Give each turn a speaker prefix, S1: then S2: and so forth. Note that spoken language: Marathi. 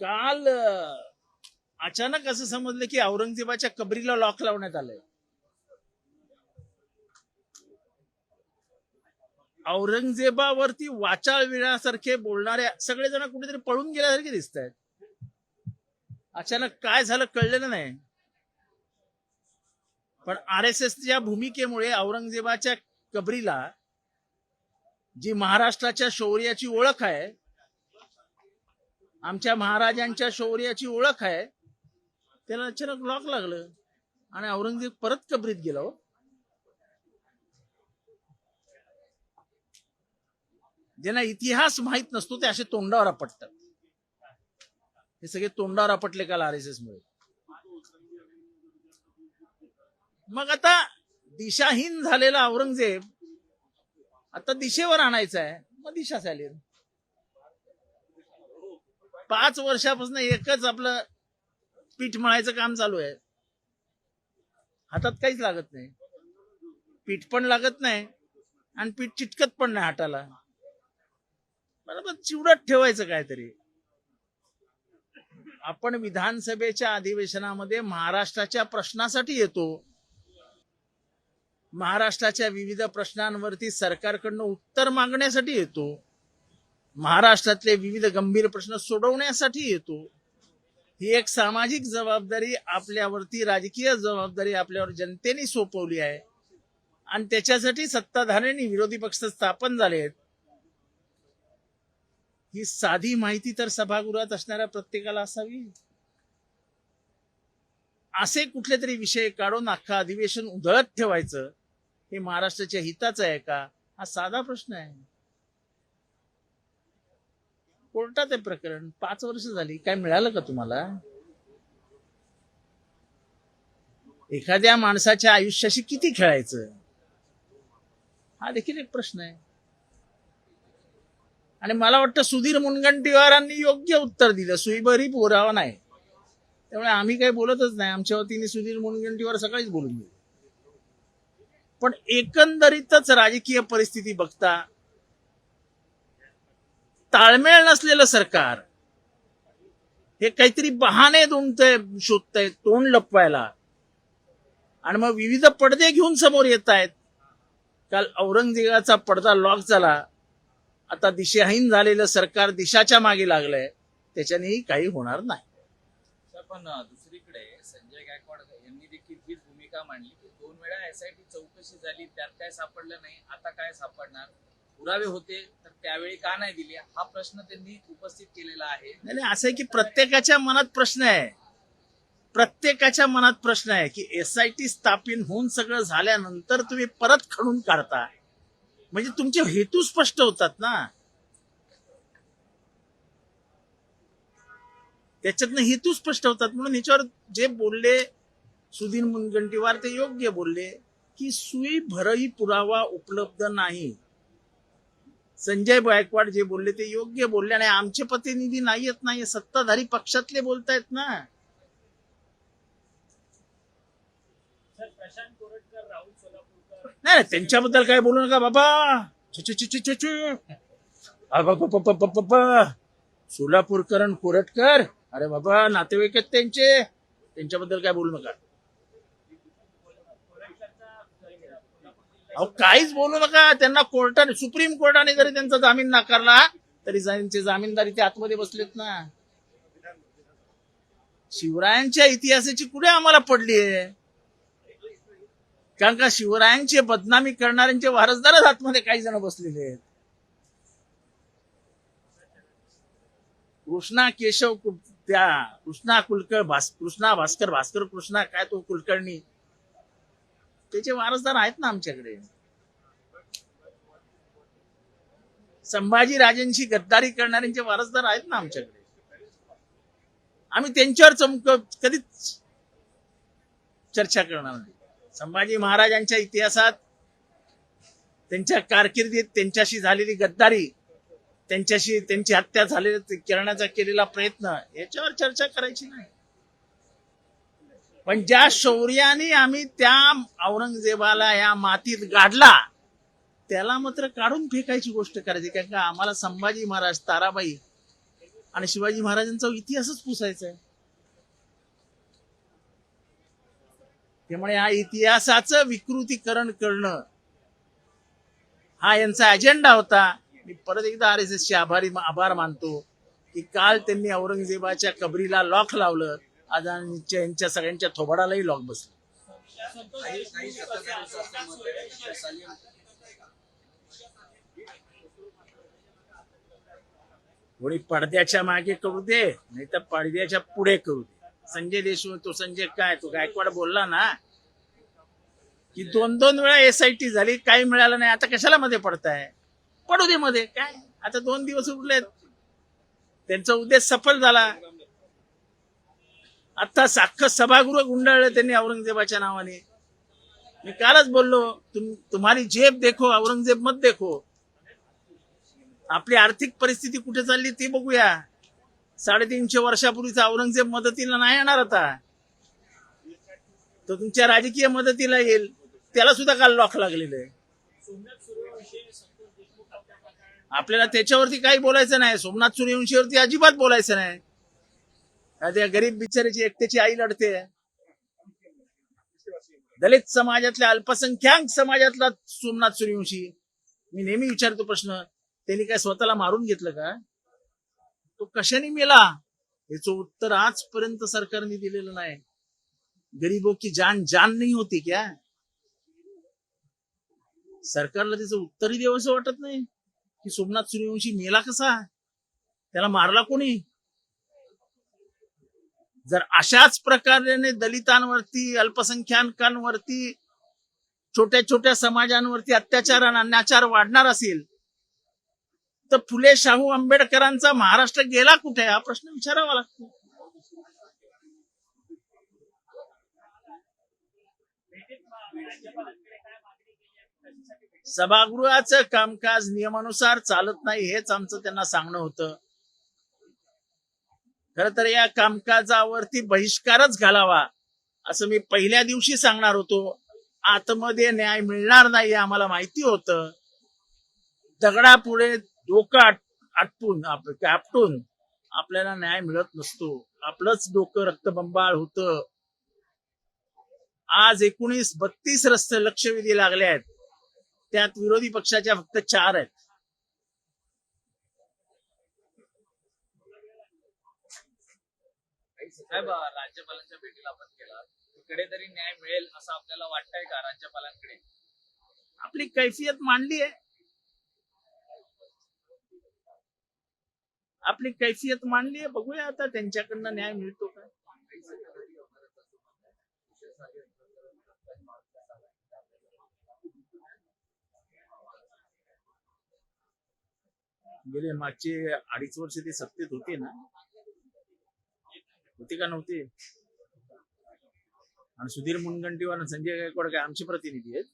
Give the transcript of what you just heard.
S1: काल अचानक असं समजलं की औरंगजेबाच्या कबरीला लॉक लावण्यात आलंय. औरंगजेबावरती वाचाळ विण्यासारखे बोलणारे सगळेजण कुठेतरी पळून गेल्यासारखे दिसत आहेत अचानक काय झालं कळलेलं नाही. पण आर एस एसच्या भूमिकेमुळे औरंगजेबाच्या कबरीला जी महाराष्ट्राच्या शौर्याची ओळख आहे आमच्या महाराजांच्या शौर्याची ओळख आहे. त्याला अचानक लॉक लागलं. आणि औरंगजेब परत कबरीत गेला हो. ज्यांना इतिहास माहीत नसतो ते असे तोंडावर आपटतात. हे सगळे तोंडावर आपटले काल आर एस एस मुळे. मग आता दिशाहीन झालेला औरंगजेब आता दिशेवर आणायचा आहे. मग दिशा चालेल पाच वर्षापासून एकच आपलं पीठ मळायचं काम चालू आहे. हातात काहीच लागत नाही. पीठ पण लागत नाही आणि पीठ चिटकत पण नाही हाताला. बरोबर चिवडत ठेवायचं काहीतरी. आपण विधानसभेच्या अधिवेशनामध्ये महाराष्ट्राच्या प्रश्नासाठी येतो. महाराष्ट्राच्या विविध प्रश्नांवरती सरकारकडनं उत्तर मागण्यासाठी येतो. महाराष्ट्रातले विविध गंभीर प्रश्न सोडवण्यासाठी येतो. ही एक सामाजिक जबाबदारी आपल्यावरती राजकीय जबाबदारी आपल्यावर जनतेने सोपवली आहे. आणि त्याच्यासाठी सत्ताधाऱ्यांनी विरोधी पक्ष स्थापन झाले आहेत. ही साधी माहिती तर सभागृहात असणाऱ्या प्रत्येकाला असावी. असे कुठले तरी विषय काढून अख्खा अधिवेशन उधळत ठेवायचं हे महाराष्ट्राच्या हिताचं आहे का? हा साधा प्रश्न आहे. कोर्टात आहे प्रकरण. पाच वर्ष झाली. काय मिळालं का तुम्हाला? एखाद्या माणसाच्या आयुष्याशी किती खेळायचं? हा देखील एक प्रश्न आहे. आणि मला वाटतं सुधीर मुनगंटीवारांनी योग्य उत्तर दिलं. सुईभरी पुरावा नाही. त्यामुळे आम्ही काही बोलतच नाही. आमच्या वतीने सुधीर मुनगंटीवार सकाळीच बोलून गेले. पण एकंदरीतच राजकीय परिस्थिती बघता ताळमेळ नसलेलं सरकार. हे काहीतरी बहाणे दोनतंय शोधतंय तोंड लपवायला. आणि मग विविध पडदे घेऊन समोर येत आहेत काल औरंगजेबाचा पडदा लॉक झाला. आता दिशाहीन झालेलं सरकार दिशाच्या मागे लागलंय. त्याच्यानेही काही होणार नाही.
S2: पण दुसरीकडे संजय गायकवाड यांनी देखील हीच भूमिका मांडली की दोन वेळा एसआयटी चौकशी झाली त्यात काय सापडलं नाही आता काय सापडणार? पुरावे होते तर त्यावेळी का नाही दिले? हा प्रश्न त्यांनी उपस्थित केलेला आहे.
S1: नाही असं आहे की प्रत्येकाच्या मनात प्रश्न आहे. प्रत्येकाच्या मनात प्रश्न आहे की एस आय टी स्थापित होऊन सगळं झाल्यानंतर तुम्ही परत खणून काढता. म्हणजे तुमचे हेतू स्पष्ट होतात ना. त्याच्यातनं हेतू स्पष्ट होतात. म्हणून ह्याच्यावर जे बोलले सुधीर मुनगंटीवार ते योग्य बोलले की सुई भरही पुरावा उपलब्ध नाही. संजय गायकवाड जे बोलले ते योग्य बोलले आणि आमचे प्रतिनिधी नाही येत नाही सत्ताधारी पक्षातले बोलतायत ना. नाही नाही, त्यांच्याबद्दल काय बोलू नका बाबा. सोलापूरकरण कोरटकर. अरे बाबा नातेवाईक आहेत त्यांचे. त्यांच्याबद्दल काय बोलू नका. अहो काहीच बोलू नका. त्यांना कोर्टाने सुप्रीम कोर्टाने जरी त्यांचा जामीन नाकारला तरी त्यांचे जामीनदारी ते आतमध्ये बसलेत ना. शिवरायांच्या इतिहासाची कुठे आम्हाला पडली आहे? कारण का शिवरायांचे बदनामी करणाऱ्यांचे वारसदारच आतमध्ये काही जण बसलेले आहेत. कृष्णा केशव त्या कृष्णा कुलकर भास कृष्णा भास्कर भास्कर कृष्णा काय तो कुलकर्णी? त्याचे वारसदार आहेत ना आमच्याकडे. संभाजी राजेंशी गद्दारी करणाऱ्यांचे वारसदार आहेत ना आमच्याकडे. आम्ही त्यांच्यावर चमक कधीच चर्चा करणार नाही. संभाजी महाराजांच्या इतिहासात त्यांच्या कारकिर्दीत त्यांच्याशी झालेली गद्दारी त्यांच्याशी त्यांची हत्या झालेली करण्याचा केलेला प्रयत्न याच्यावर चर्चा करायची नाही. पण ज्या शौर्याने आम्ही त्या औरंगजेबाला या मातीत गाडला त्याला मात्र काढून फेकायची गोष्ट करायची. कारण का आम्हाला संभाजी महाराज ताराबाई आणि शिवाजी महाराजांचा इतिहासच पुसायचा आहे त्यामुळे या इतिहासाचं विकृतीकरण करणं हा यांचा अजेंडा होता. मी परत एकदा आर एस एसचे आभारी आभार मानतो की काल त्यांनी औरंगजेबाच्या कबरीला लॉक लावलं. आज यांच्या सगळ्यांच्या थोबाडालाही लॉक बसलं. कोणी पडद्याच्या मागे करू दे नाही तर पडद्याच्या पुढे करू दे. संजय देशमुख तो संजय काय तो गायकवाड बोलला ना की दोन दोन वेळा एसआयटी झाली काही मिळालं नाही आता कशाला मध्ये पडताय? पडू दे मध्ये काय? आता दोन दिवस उरलेत. त्यांचा उद्देश सफल झाला. आता साख सभागृह गुंडाळलं त्यांनी औरंगजेबाच्या नावाने. मी कालच बोललो तुम तुम्हारी जेब देखो औरंगजेब मत देखो. आपली आर्थिक परिस्थिती कुठे चालली ती बघूया. साडेतीनशे वर्षापूर्वीचा औरंगजेब मदतीला नाही येणार आता. तो तुमच्या राजकीय मदतीला येईल. त्याला सुद्धा काल लॉक लागलेलं आहे. आपल्याला त्याच्यावरती काही बोलायचं नाही. सोमनाथ सूर्यवंशीवरती अजिबात बोलायचं नाही. त्या गरीब बिचारीची एकट्याची आई लढते. दलित समाजातल्या अल्पसंख्याक समाजातला सोमनाथ सूर्यवंशी मी नेहमी विचारतो प्रश्न त्यांनी काय स्वतःला मारून घेतलं का? तो कशाने मेला? याचं उत्तर आजपर्यंत सरकारने दिलेलं नाही. गरीबो की जान जान नाही होती क्या? सरकारला त्याचं उत्तरही देवंसं वाटत नाही. की सोमनाथ सूर्यवंशी मेला कसा? त्याला मारला कोणी? जर अशाच प्रकारे दलितांवरती अल्पसंख्याकांवरती छोट्या छोट्या समाजांवरती अत्याचार आणि अन्याचार वाढणार असेल तर फुले शाहू आंबेडकरांचा महाराष्ट्र गेला कुठे? हा प्रश्न विचारावा लागतो. सभागृहाचं कामकाज नियमानुसार चालत नाही हेच आमचं त्यांना सांगणं होतं. खर तर या कामकाजावरती बहिष्कारच घालावा असं मी पहिल्या दिवशी सांगणार होतो. आतमध्ये न्याय मिळणार नाही हे आम्हाला माहिती होतं. दगडापुढे डोकं आट- आटपून आपटून आपल्याला न्याय मिळत नसतो. आपलंच डोकं रक्तबंबाळ होतं. आज एकोणीस बत्तीस रस्ते लक्षवेधी लागले आहेत. त्यात विरोधी पक्षाच्या फक्त चार आहेत.
S2: साहेब राज्यपालांच्या भेटीला आपण गेला तिकडे तरी न्याय मिळेल असं आपल्याला वाटतंय का राज्यपालांकडे?
S1: आपली कैफियत मांडली आहे. आपली कैफियत मांडली आहे. बघूया आता त्यांच्याकडनं न्याय मिळतो का? गेले मागचे अडीच वर्ष ते सत्तेत होते ना. होती का नव्हती? आणि सुधीर मुनगंटीवार संजय गायकवाड काय आमचे प्रतिनिधी आहेत?